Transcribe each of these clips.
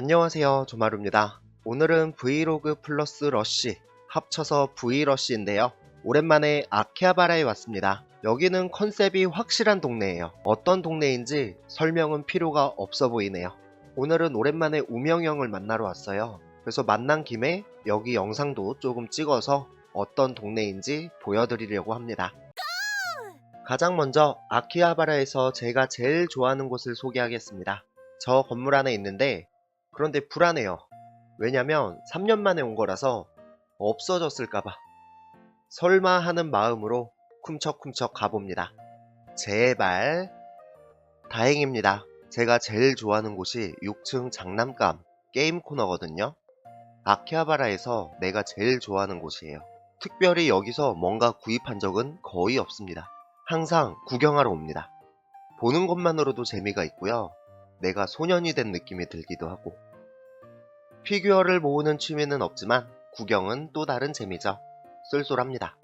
안녕하세요. 조마루입니다. 오늘은 브이로그 플러스 러쉬 합쳐서 브이러쉬인데요. 오랜만에 아키하바라에 왔습니다. 여기는 컨셉이 확실한 동네예요. 어떤 동네인지 설명은 필요가 없어 보이네요. 오늘은 오랜만에 우명이 형을 만나러 왔어요. 그래서 만난 김에 여기 영상도 조금 찍어서 어떤 동네인지 보여드리려고 합니다. 가장 먼저 아키하바라에서 제가 제일 좋아하는 곳을 소개하겠습니다. 저 건물 안에 있는데 그런데 불안해요. 왜냐면 3년 만에 온 거라서 없어졌을까봐. 설마 하는 마음으로 쿰척쿰척 가봅니다. 제발. 다행입니다. 제가 제일 좋아하는 곳이 6층 장난감 게임 코너거든요. 아키하바라에서 내가 제일 좋아하는 곳이에요. 특별히 여기서 뭔가 구입한 적은 거의 없습니다. 항상 구경하러 옵니다. 보는 것만으로도 재미가 있고요. 내가 소년이 된 느낌이 들기도 하고. 피규어를 모으는 취미는 없지만 구경은 또 다른 재미죠. 쏠쏠합니다.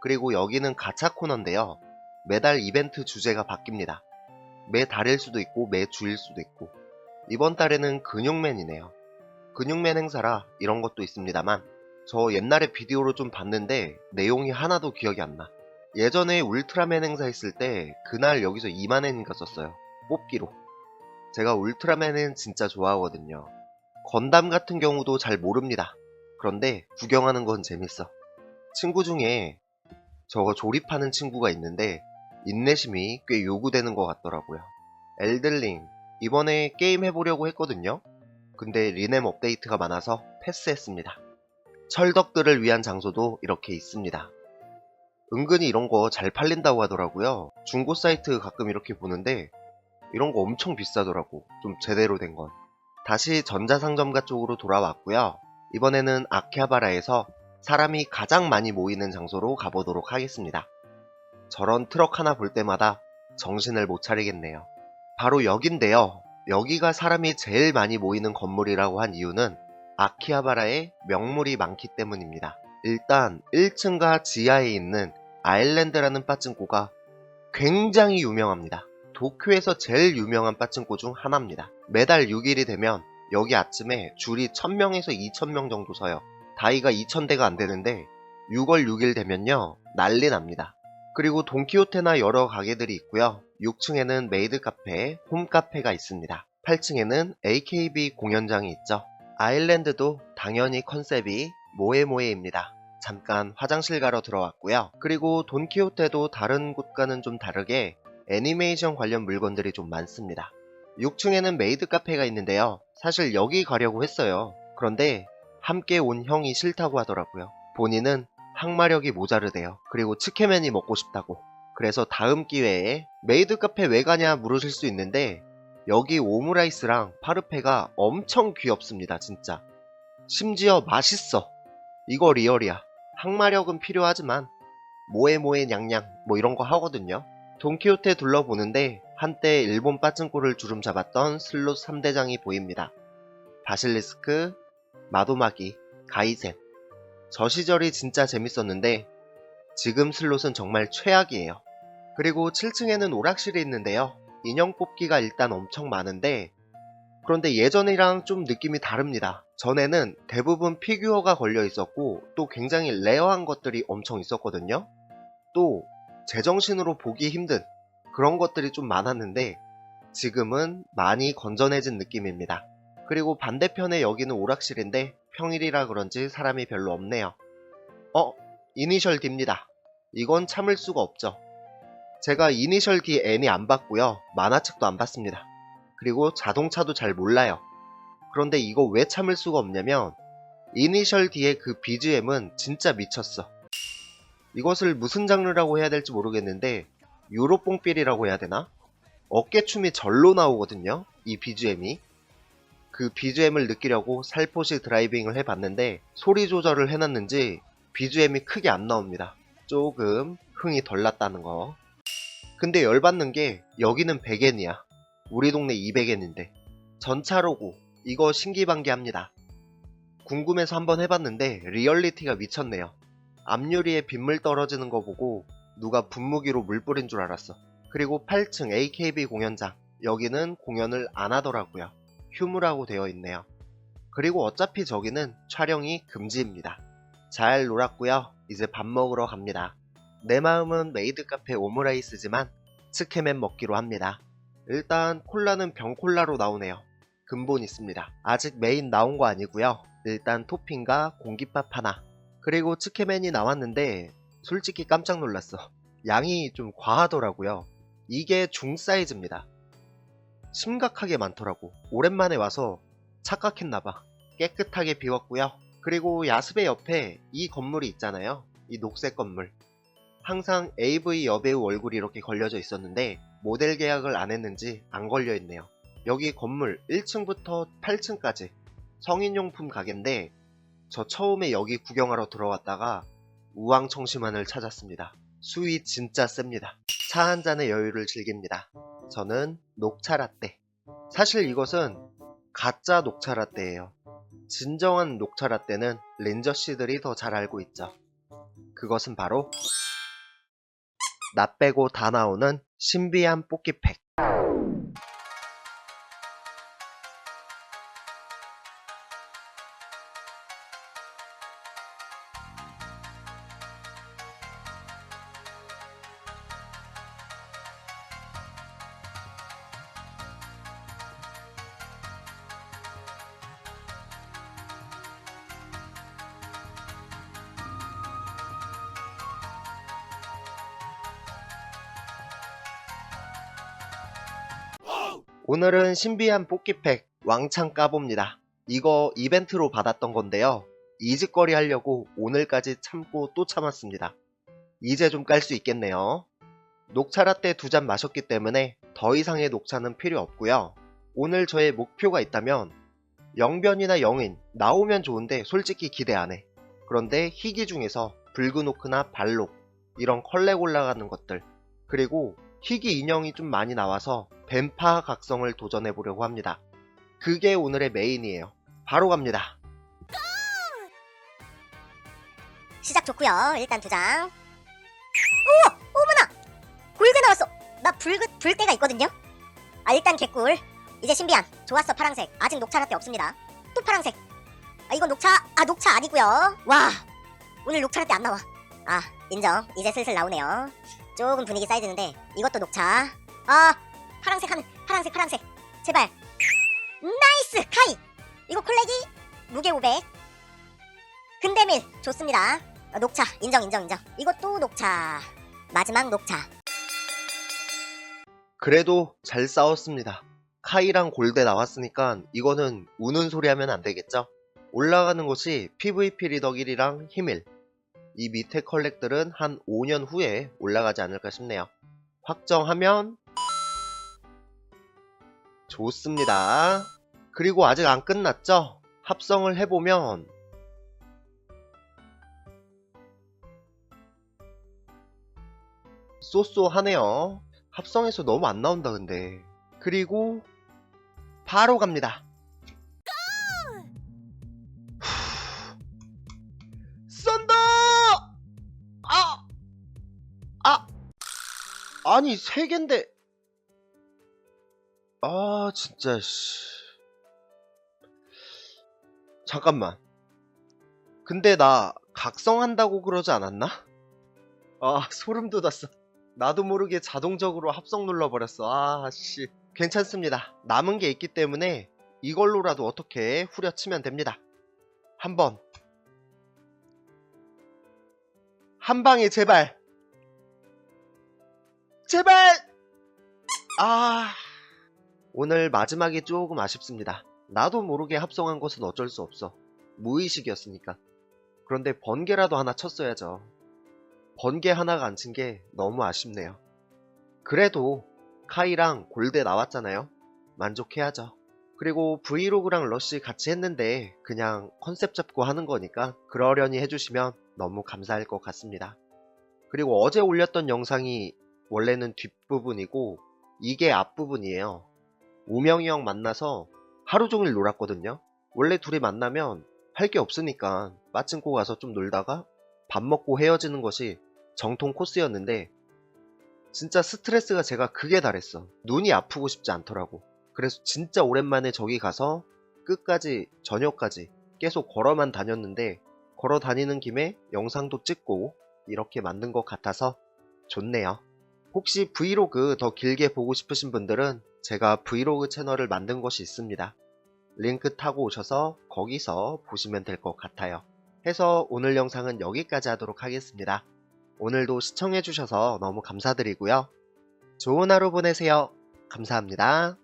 그리고 여기는 가차 코너인데요. 매달 이벤트 주제가 바뀝니다. 매 달일 수도 있고 매 주일 수도 있고. 이번 달에는 근육맨이네요. 근육맨 행사라 이런 것도 있습니다만 저 옛날에 비디오로 좀 봤는데 내용이 하나도 기억이 안 나. 예전에 울트라맨 행사 했을 때 그날 여기서 2만엔인가 썼어요. 뽑기로. 제가 울트라맨은 진짜 좋아하거든요. 건담 같은 경우도 잘 모릅니다. 그런데 구경하는 건 재밌어. 친구 중에 저거 조립하는 친구가 있는데 인내심이 꽤 요구되는 것 같더라고요. 엘들링 이번에 게임 해보려고 했거든요. 근데 리넴 업데이트가 많아서 패스했습니다. 철덕들을 위한 장소도 이렇게 있습니다. 은근히 이런 거 잘 팔린다고 하더라고요. 중고 사이트 가끔 이렇게 보는데 이런 거 엄청 비싸더라고. 좀 제대로 된 건. 다시 전자상점가 쪽으로 돌아왔고요. 이번에는 아키하바라에서 사람이 가장 많이 모이는 장소로 가보도록 하겠습니다. 저런 트럭 하나 볼 때마다 정신을 못 차리겠네요. 바로 여긴데요. 여기가 사람이 제일 많이 모이는 건물이라고 한 이유는 아키하바라에 명물이 많기 때문입니다. 일단 1층과 지하에 있는 아일랜드라는 빠찡코가 굉장히 유명합니다. 도쿄에서 제일 유명한 빠찡코 중 하나입니다. 매달 6일이 되면 여기 아침에 줄이 1000명에서 2000명 정도 서요. 다이가 2000대가 안 되는데 6월 6일 되면요 난리 납니다. 그리고 돈키호테나 여러 가게들이 있고요. 6층에는 메이드 카페, 홈 카페가 있습니다. 8층에는 AKB 공연장이 있죠. 아일랜드도 당연히 컨셉이 모에모에입니다. 잠깐 화장실 가러 들어왔고요. 그리고 돈키호테도 다른 곳과는 좀 다르게 애니메이션 관련 물건들이 좀 많습니다. 6층에는 메이드 카페가 있는데요. 사실 여기 가려고 했어요. 그런데 함께 온 형이 싫다고 하더라고요. 본인은 항마력이 모자르대요. 그리고 츠케맨이 먹고 싶다고. 그래서 다음 기회에 메이드 카페 왜 가냐 물으실 수 있는데 여기 오므라이스랑 파르페가 엄청 귀엽습니다, 진짜. 심지어 맛있어. 이거 리얼이야. 항마력은 필요하지만 모에모에 냥냥 뭐 이런 거 하거든요. 돈키호테 둘러보는데 한때 일본 빠찡코를 주름 잡았던 슬롯 3대장이 보입니다. 바실리스크, 마도마기, 가이센. 저 시절이 진짜 재밌었는데 지금 슬롯은 정말 최악이에요. 그리고 7층에는 오락실이 있는데요. 인형 뽑기가 일단 엄청 많은데 그런데 예전이랑 좀 느낌이 다릅니다. 전에는 대부분 피규어가 걸려 있었고 또 굉장히 레어한 것들이 엄청 있었거든요. 또 제정신으로 보기 힘든 그런 것들이 좀 많았는데 지금은 많이 건전해진 느낌입니다. 그리고 반대편에 여기는 오락실인데 평일이라 그런지 사람이 별로 없네요. 어? 이니셜 D입니다. 이건 참을 수가 없죠. 제가 이니셜 D N이 안 봤고요. 만화책도 안 봤습니다. 그리고 자동차도 잘 몰라요. 그런데 이거 왜 참을 수가 없냐면 이니셜 D의 그 BGM은 진짜 미쳤어. 이것을 무슨 장르라고 해야 될지 모르겠는데 유로뽕필이라고 해야 되나? 어깨춤이 절로 나오거든요. 이 BGM이. 그 BGM을 느끼려고 살포시 드라이빙을 해봤는데 소리 조절을 해놨는지 BGM이 크게 안 나옵니다. 조금 흥이 덜 났다는 거. 근데 열받는 게 여기는 100엔이야. 우리 동네 200엔인데. 전차로고 이거 신기반기합니다. 궁금해서 한번 해봤는데 리얼리티가 미쳤네요. 앞유리에 빗물 떨어지는 거 보고 누가 분무기로 물 뿌린 줄 알았어. 그리고 8층 AKB 공연장. 여기는 공연을 안 하더라고요. 휴무라고 되어 있네요. 그리고 어차피 저기는 촬영이 금지입니다. 잘 놀았고요. 이제 밥 먹으러 갑니다. 내 마음은 메이드 카페 오므라이스지만 츠케멘 먹기로 합니다. 일단 콜라는 병콜라로 나오네요. 근본 있습니다. 아직 메인 나온 거 아니고요. 일단 토핑과 공깃밥 하나. 그리고 츠케멘이 나왔는데 솔직히 깜짝 놀랐어. 양이 좀 과하더라고요. 이게 중 사이즈입니다. 심각하게 많더라고. 오랜만에 와서 착각했나봐. 깨끗하게 비웠고요. 그리고 야습의 옆에 이 건물이 있잖아요. 이 녹색 건물. 항상 AV 여배우 얼굴이 이렇게 걸려져 있었는데 모델 계약을 안 했는지 안 걸려 있네요. 여기 건물 1층부터 8층까지 성인용품 가게인데 저 처음에 여기 구경하러 들어왔다가 우왕청심환을 찾았습니다. 수위 진짜 셉니다. 차 한 잔의 여유를 즐깁니다. 저는 녹차 라떼. 사실 이것은 가짜 녹차 라떼예요. 진정한 녹차 라떼는 렌저 씨들이 더 잘 알고 있죠. 그것은 바로 나 빼고 다 나오는 신비한 뽑기팩. 오늘은 신비한 뽑기팩 왕창 까봅니다. 이거 이벤트로 받았던 건데요. 이직거리 하려고 오늘까지 참고 또 참았습니다. 이제 좀 깔 수 있겠네요. 녹차 라떼 두 잔 마셨기 때문에 더 이상의 녹차는 필요 없고요. 오늘 저의 목표가 있다면 영변이나 영인 나오면 좋은데 솔직히 기대 안 해. 그런데 희귀 중에서 붉은 오크나 발록 이런 컬렉 올라가는 것들 그리고 희귀 인형이 좀 많이 나와서 뱀파 각성을 도전해 보려고 합니다. 그게 오늘의 메인이에요. 바로 갑니다. 시작 좋고요. 일단 두 장. 우와! 어머나! 골드 나왔어. 나 붉은 불대가 있거든요. 아 일단 개꿀. 이제 신비한. 좋았어 파랑색. 아직 녹차 라떼 없습니다. 또 파랑색. 아 이건 녹차. 아 녹차 아니고요. 와 오늘 녹차 라떼 안 나와. 아 인정. 이제 슬슬 나오네요. 조금 분위기 쌓이드는데 이것도 녹차. 아 파랑색 하는 파랑색 파랑색. 제발. 나이스 카이. 이거 콜렉이 무게 500. 근데밀 좋습니다. 어, 녹차 인정 인정 인정. 이것도 녹차. 마지막 녹차. 그래도 잘 싸웠습니다. 카이랑 골대 나왔으니까 이거는 우는 소리 하면 안 되겠죠? 올라가는 곳이 PVP 리더 길이랑 히밀. 이 밑에 컬렉들은 한 5년 후에 올라가지 않을까 싶네요. 확정하면 좋습니다. 그리고 아직 안 끝났죠? 합성을 해보면 쏘쏘하네요. 합성해서 너무 안 나온다 근데. 그리고 바로 갑니다. 아니 세 갠데 아 진짜 씨. 잠깐만. 근데 나 각성한다고 그러지 않았나? 아 소름 돋았어. 나도 모르게 자동적으로 합성 눌러버렸어. 아, 씨. 괜찮습니다. 남은 게 있기 때문에 이걸로라도 어떻게 후려치면 됩니다. 한 번. 한 방에 제발. 제발! 아. 오늘 마지막이 조금 아쉽습니다. 나도 모르게 합성한 것은 어쩔 수 없어. 무의식이었으니까. 그런데 번개라도 하나 쳤어야죠. 번개 하나가 안 친 게 너무 아쉽네요. 그래도 카이랑 골대 나왔잖아요. 만족해야죠. 그리고 브이로그랑 러쉬 같이 했는데 그냥 컨셉 잡고 하는 거니까 그러려니 해주시면 너무 감사할 것 같습니다. 그리고 어제 올렸던 영상이 원래는 뒷부분이고 이게 앞부분이에요. 우명이 형 만나서 하루 종일 놀았거든요. 원래 둘이 만나면 할 게 없으니까 빠친코 가서 좀 놀다가 밥 먹고 헤어지는 것이 정통 코스였는데 진짜 스트레스가 제가 그게 달했어. 눈이 아프고 싶지 않더라고. 그래서 진짜 오랜만에 저기 가서 끝까지 저녁까지 계속 걸어만 다녔는데 걸어 다니는 김에 영상도 찍고 이렇게 만든 것 같아서 좋네요. 혹시 브이로그 더 길게 보고 싶으신 분들은 제가 브이로그 채널을 만든 것이 있습니다. 링크 타고 오셔서 거기서 보시면 될 것 같아요. 해서 오늘 영상은 여기까지 하도록 하겠습니다. 오늘도 시청해주셔서 너무 감사드리고요. 좋은 하루 보내세요. 감사합니다.